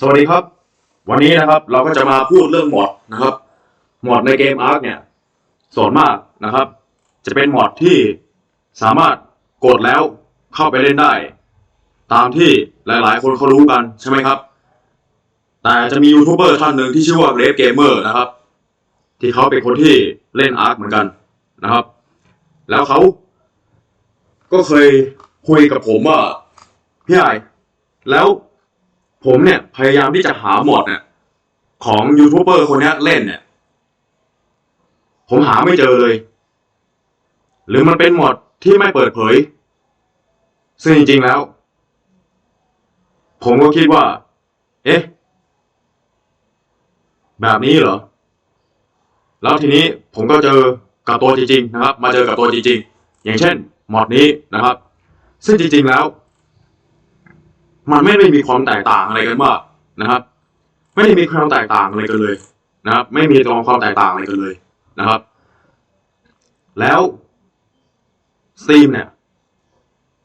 สวัสดีครับ วันนี้นะครับเราก็จะมาพูดเรื่องมอดนะครับมอดในเกมอาร์คเนี่ยส่วนมากนะครับ จะเป็นมอดที่สามารถกดแล้วเข้าไปเล่นได้ ตามที่หลาย ๆ คนเขารู้กันใช่ไหมครับ แต่จะมียูทูบเบอร์ท่านหนึ่งที่ชื่อว่าเ a ฟเกมเมอร์นะครับ ที่เขาเป็นคนที่เล่นอาร์คเหมือนกันนะครับ แล้วเขาก็เคยคุยกับผมว่าพี่ใหญ่แล้ว ผมเนี่ย พยายามที่จะหาหมดเนี่ยของยูทูบเบอร์คนนี้เล่นเนี่ย ผมหาไม่เจอเลย หรือมันเป็นหมดที่ไม่เปิดเผย ซึ่งจริง ๆ แล้ว ผมก็คิดว่า เอ๊ะ แบบนี้เหรอ แล้วทีนี้ผมก็เจอกับตัวจริง ๆ นะครับ มาเจอกับตัวจริง ๆ อย่างเช่น หมอดนี้นะครับ ซึ่งจริง ๆ แล้ว มันไม่ได้มีความแตกต่างอะไรกันมากนะครับ ไม่ได้มีความแตกต่างอะไรกันเลยนะครับ ไม่มีตรงความแตกต่างอะไรกันเลยนะครับ แล้วสตรีมเนี่ย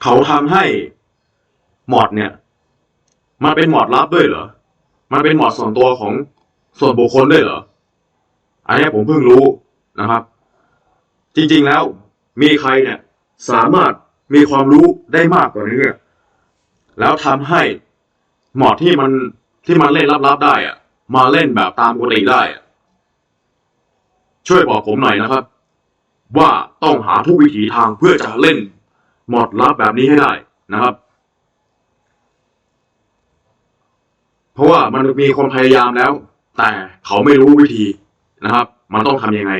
เขาทำให้มอดเนี่ย มันเป็นมอดลับด้วยเหรอ มันเป็นมอดส่วนตัวของส่วนบุคคลด้วยเหรอ อันเนี้ยผมเพิ่งรู้นะครับ จริงๆแล้วมีใครเนี่ย สามารถมีความรู้ได้มากกว่านี้เนี่ย แล้วทำให้หมอดที่มันที่มันเล่นลับๆได้อะมาเล่นแบบตามปกติได้อะช่วยบอกผมหน่อยนะครับ ว่าต้องหาทุกวิถีทางเพื่อจะเล่นหมอดลับแบบนี้ให้ได้นะครับ เพราะว่ามันมีคนพยายามแล้ว แต่เขาไม่รู้วิธีนะครับ มันต้องทำยังไง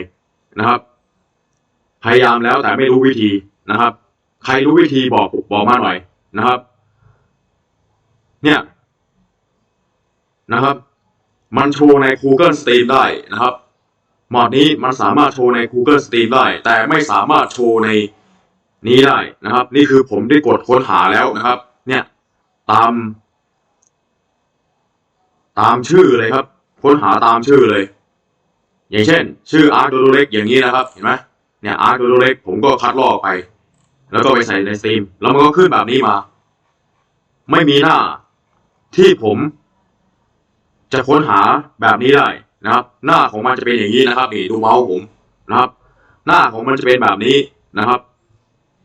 นะครับ พยายามแล้วแต่ไม่รู้วิธีนะครับ ใครรู้วิธีบอกบอกมาหน่อยนะครับ เนี่ยนะครับ มันโชว์ใน Google Stream ได้นะครับมอดนี้มันสามารถโชว์ใน Google Stream ได้ แต่ไม่สามารถโชว์ในนี้ได้นะครับ นี่คือผมได้กดค้นหาแล้วนะครับ เนี่ยตาม ตามชื่อเลยครับ ค้นหาตามชื่อเลย อย่างเช่น ชื่อ Arc d o d o เล็กอย่างนี้นะครับ เห็นไหมเนี่ย Arc d o d o เล็กผมก็คัดลอกไป แล้วก็ไปใส่ใน Steam แล้วมันก็ขึ้นแบบนี้มา ไม่มีหน้า ที่ผมจะค้นหาแบบนี้ได้นะครับ หน้าของมันจะเป็นอย่างนี้นะครับนี่ดูเมาส์ผมนะครับ หน้าของมันจะเป็นแบบนี้นะครับ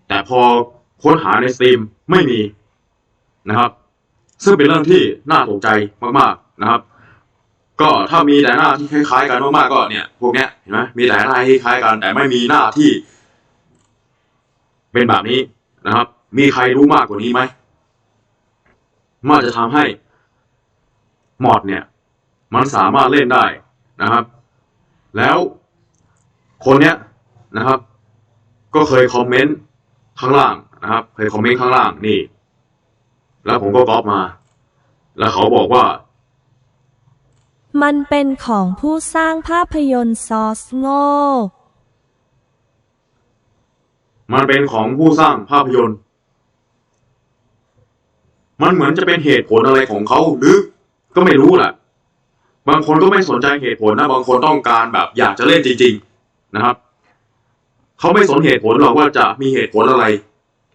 แต่พอค้นหาใน Steam ไม่มีนะครับ ซึ่งเป็นเรื่องที่น่าตกใจมากๆนะครับ ก็ถ้ามีแต่หน้าที่คล้ายๆกันมากๆก็เนี่ย พวกเนี้ยเห็นไหมมีแต่หน้าที่คล้ายกัน แต่ไม่มีหน้าที่ เป็นแบบนี้นะครับ มีใครรู้มากกว่านี้ไหม มันจะทำให้มอดเนี่ย มันสามารถเล่นได้นะครับ แล้วคนเนี้ยนะครับ ก็เคยคอมเมนต์ข้างล่างนะครับ เคยคอมเมนต์ข้างล่างนี่ แล้วผมก็ก๊อปมา แล้วเขาบอกว่า มันเป็นของผู้สร้างภาพยนตร์ซอสโง่ มันเป็นของผู้สร้างภาพยนตร์ มันเหมือนจะเป็นเหตุผลอะไรของเขาหรือ ก็ไม่รู้แหละบางคนก็ไม่สนใจเหตุผลนะ บางคนต้องการแบบ อยากจะเล่นจริง ๆ นะครับเขาไม่สนเหตุผลหรอกว่าจะมีเหตุผลอะไร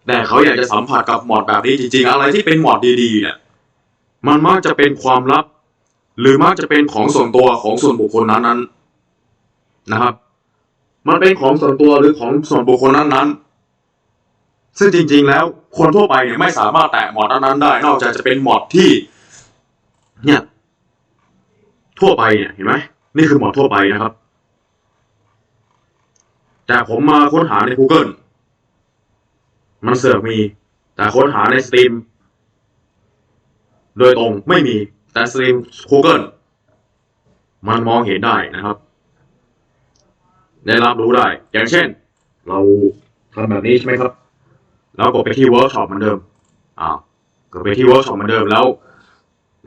แต่เขาอยากจะสัมผัสกับหมอดแบบนี้จริง ๆ อะไรที่เป็นหมอดดีๆเนี่ยมันมักจะเป็นความลับ หรือมักจะเป็นของส่วนตัวของส่วนบุคคลนั้นๆนะครับ มันเป็นของส่วนตัวหรือของส่วนบุคคลนั้นๆ ซึ่งจริง ๆ แล้วคนทั่วไปเนี่ยไม่สามารถแตะหมอดนั้นได้ นอกจากจะเป็นหมอดที่ เนี่ย ทั่วไปเนี่ยเห็นไหมนี่คือหมอดทั่วไปนะครับ แต่ผมมาค้นหาใน Google มันเสือกมี แต่ค้นหาใน Steam โดยตรงไม่มี แต่ Steam Google มันมองเห็นได้นะครับ ได้รับรู้ได้ อย่างเช่น เราทำแบบนี้ใช่ไหมครับ แล้วกดไปที่เวิร์กช็อปเหมือนเดิมอ่ากดไปที่เวิร์กช็อปเหมือนเดิมแล้ว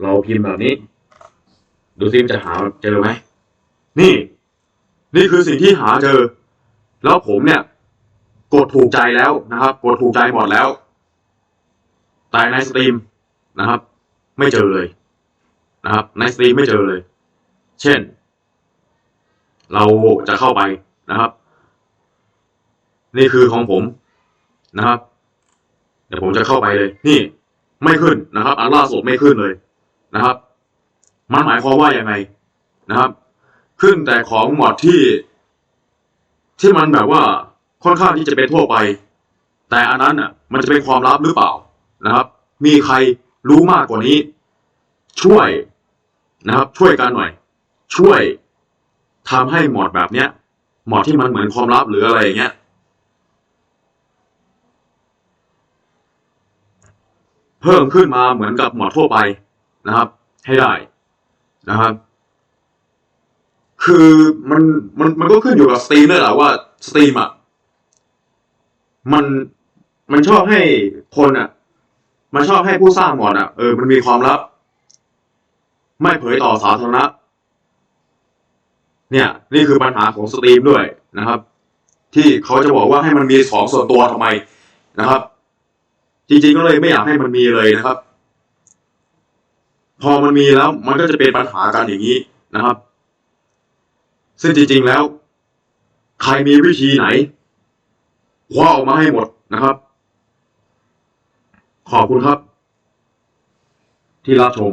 เราพิมพ์แบบนี้ ดูซิมจะหาเจอไหมนี่ นี่คือสิ่งที่หาเจอ แล้วผมเนี่ย กดถูกใจแล้วนะครับ กดถูกใจหมดแล้วแต่ในสตรีมนะครับ ไม่เจอเลยนะครับ ในสตรีมไม่เจอเลย เช่น เราจะเข้าไปนะครับ นี่คือของผมนะครับ เดี๋ยวผมจะเข้าไปเลย นี่ไม่ขึ้นนะครับ อันล่าสุดไม่ขึ้นเลยนะครับ มันหมายความว่าอยังไงนะครับ ขึ้นแต่ของหมอดที่ ที่มันแบบว่าค่อนข้างที่จะเป็นทั่วไป แต่อันนั้นอะ มันจะเป็นความลับหรือเปล่านะครับ มีใครรู้มากกว่านี้ ช่วยนะครับ ช่วยกันหน่อย ช่วยทำให้หมอดแบบเนี้ยหมอดที่มันเหมือนความลับหรืออะไรอย่างเงี้ย เพิ่มขึ้นมาเหมือนกับหมอทั่วไปนะครับ ให้ได้นะครับ คือมันมันมันก็ขึ้นอยู่กับสตรีมด้วยแหละว่าสตรีมอะมันมันชอบให้คนอะ มันชอบให้ผู้สร้างหมอดอะเออมันมีความลับ ไม่เผยต่อสาธารณะเนี่ย นี่คือปัญหาของสตรีมด้วยนะครับ ที่เขาจะบอกว่าให้มันมีของส่วนตัวทำไมนะครับ จริงๆก็เลยไม่อยากให้มันมีเลยนะครับ พอมันมีแล้วมันก็จะเป็นปัญหากันอย่างนี้นะครับ ซึ่งจริง ๆแล้ว ใครมีวิธีไหนคว้าออกมาให้หมดนะครับ ขอบคุณครับ ที่รับชม